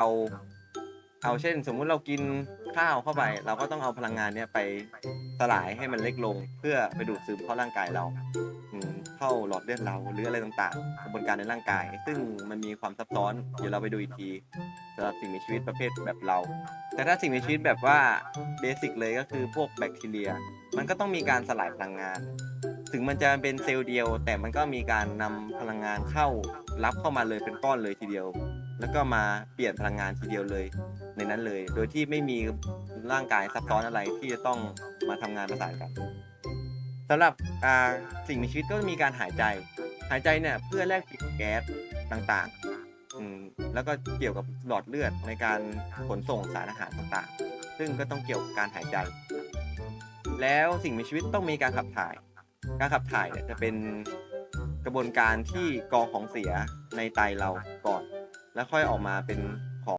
เอาเอาเช่น สมมุติเรากินข้าวเข้าไป เราก็ต้องเอาพลังงานเนี้ยไปสลายให้มันเล็กลง เพื่อไปดูดซึมเข้าร่างกายเราอืมเข้าหลอดเลือดเราหรืออะไรต่างๆ กระบวนการในร่างกาย ซึ่งมันมีความซับซ้อนเดี๋ยวเราไปดูอีกทีสำหรับสิ่งมีชีวิตประเภทแบบเรา แต่ถ้าสิ่งมีชีวิตแบบว่าเบสิกเลยก็คือพวกแบคทีเรีย มันก็ต้องมีการสลายพลังงาน ถึงมันจะเป็นเซลล์เดียว แต่มันก็มีการนำพลังงานเข้ารับเข้ามาเลยเป็นก้อนเลยทีเดียว แล้วก็มาเปลี่ยนพลังงานทีเดียวเลยในนั้นเลย โดยที่ไม่มีร่างกายซับซ้อนอะไรที่จะต้องมาทำงานประสานกันสำหรับสิ่งมีชีวิตก็มีการหายใจ หายใจเนี่ยเพื่อแลกเปลี่ยนแก๊สต่างๆ แล้วก็เกี่ยวกับหลอดเลือดในการขนส่งสารอาหารต่างๆ ซึ่งก็ต้องเกี่ยวกับการหายใจ แล้วสิ่งมีชีวิตต้องมีการขับถ่าย การขับถ่ายเนี่ยจะเป็นกระบวนการที่กองของเสียในไตเราก่อน แล้วค่อยออกมาเป็น